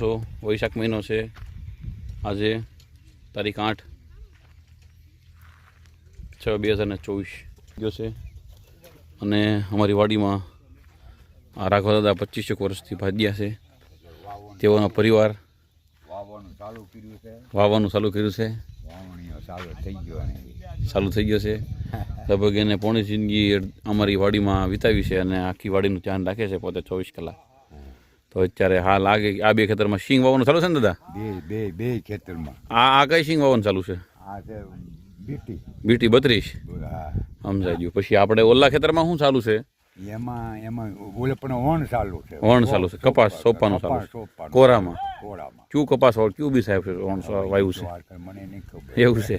છો, વૈશાખ મહિનો છે, આજે તારીખ આઠ છ બે હજાર ચોવીસ ગયો છે. અને અમારી વાડીમાં આ રાઘવા દાદા પચીસેક વર્ષથી ભાગ્યા છે. તેઓનો પરિવાર વાવવાનું ચાલુ કર્યું છે. ચાલુ થઈ ગયો છે. લગભગ એને પોણી જિંદગી અમારી વાડીમાં વિતાવી છે અને આખી વાડીનું ધ્યાન રાખે છે પોતે ચોવીસ કલાક. તો અત્યારે હાલ લાગે આ બે ખેતરમાં સિંગ વાવવાનું ચાલુ છે ને દાદા? બે બે બે ખેતરમાં. આ આ કઈ શિંગ વાવવાનું ચાલુ છે? આ છે બીટી. બીટી બત્રીસ. સમજાઈ ગયું. પછી આપણે ઓલા ખેતરમાં શું ચાલુ છે? એમાં એમાં ઓલે પણ વણ ચાલુ છે. વણ ચાલુ છે. કપાસ સોપાનું ચાલુ છે. કોરામાં. કોરામાં. ક્યુ કપાસ વાળું ક્યુ બી સાહેબ વણ વાયુ છે? મને નહીં ખબર. એવું છે.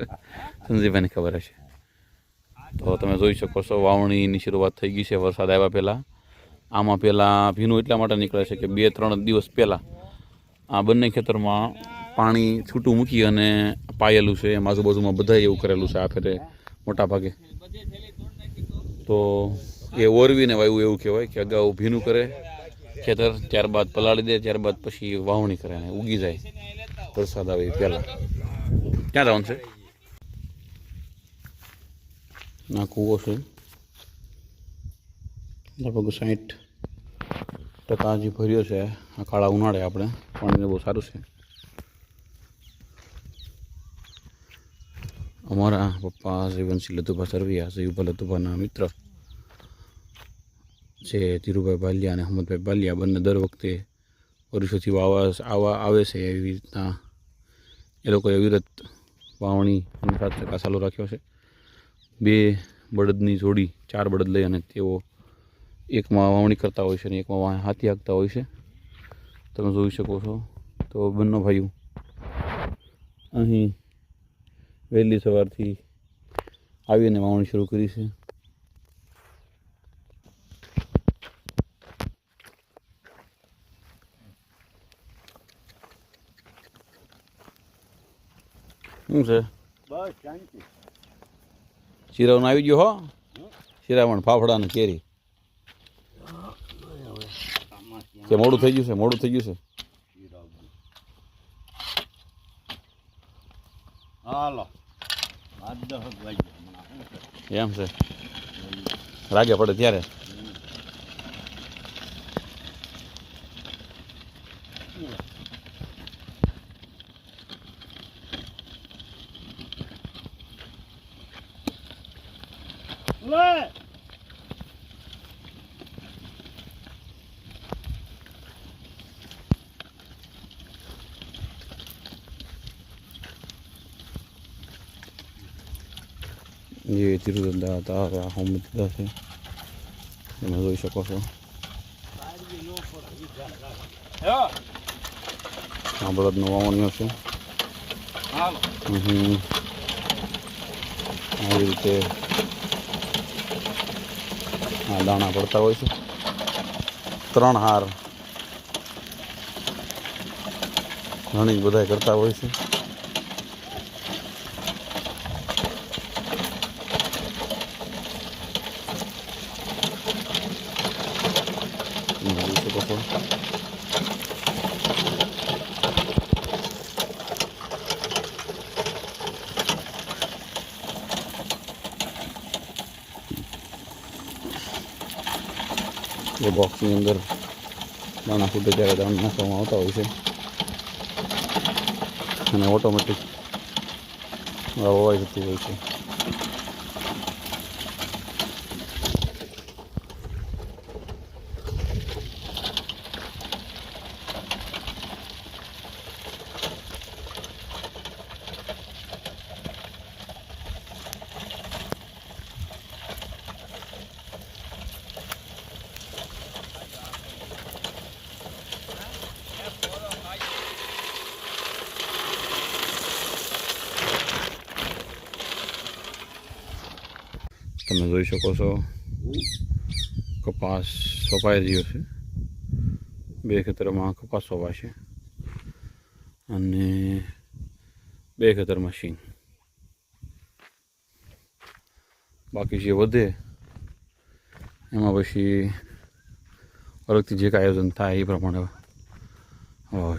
સંજીભાઈને ખબર હશે. તો તમે જોઈ શકો છો વાવણીની શરૂઆત થઈ ગઈ છે વરસાદ આવ્યા પહેલાં. આમાં પહેલાં ભીનું એટલા માટે નીકળે છે કે બે, ત્રણ દિવસ પહેલાં આ બંને ખેતરમાં પાણી છૂટું મૂકી અને પાયેલું છે. એમ આજુબાજુમાં બધાએ એવું કરેલું છે આ ફેરે મોટા ભાગે તો એ ઓરવીને વાયવું એવું કહેવાય કે અગાઉ ભીનું કરે, ખેતર ત્યારબાદ પલાળી દે, ત્યારબાદ પછી વાવણી કરે અને ઉગી જાય. વરસાદ આવે પહેલાં. ક્યાં જવાનું છે? ના કૂવો છે લગભગ સાઠ ટકા હજી ભર્યો છે, આ કાળા ઉનાળે આપણે, પાણીને બહુ સારું છે. અમારા પપ્પા જીવનસિંહ લતુભા સરવિયા જીવભા લતુભાના મિત્ર છે, ધીરુભાઈ બાલિયા અને અહમદભાઈ બાલિયા. બંને દર વખતે વર્ષોથી વાવા, આવા આવે છે, એવી રીતના એ લોકોએ અવિરત વાવણી અને સાત ટકા ચાલુ રાખ્યો છે. બે બળદની જોડી, ચાર બળદ લઈ અને તેઓ એકમાં વાવણી કરતા હોય છે અને એકમાં હાથી હાંકતા હોય છે. તમે જોઈ શકો છો. તો બંને ભાઈઓ અહીં વહેલી સવારથી આવીને વાવણી શરૂ કરી છે. શું છે? બસ શાંતિ. શિરાવણ આવી ગયો હો? શિરાવણ ફાફડા ને કેરી. કે મોડું થઈ ગયું છે મોડું થઈ ગયું છે? હાલો. એમ છે. રાગે પડે ત્યારે. જે તિરુદંડા હતા હવે આ હોમ દીધા છે તમે જોઈ શકો છો આ બળદનો વાવણીઓ છે આવી રીતે આ દાણા પડતા હોય છે ત્રણ હાર ઘણી બધા કરતા હોય છે એ બોક્સની અંદર દાણા ફૂટે ત્યારે દાણા નાખવામાં આવતા હોય છે અને ઓટોમેટિક વાવવાઈ જતી હોય છે તમે જોઈ શકો છો. કપાસ સોપાઈ રહ્યો છે. બે ખેતરમાં કપાસ સોપાશે. અને બે ખેતરમાં શીંગ બાકી જે વધે, એમાં પછી અલગથી જે કાંઈ આયોજન થાય એ પ્રમાણે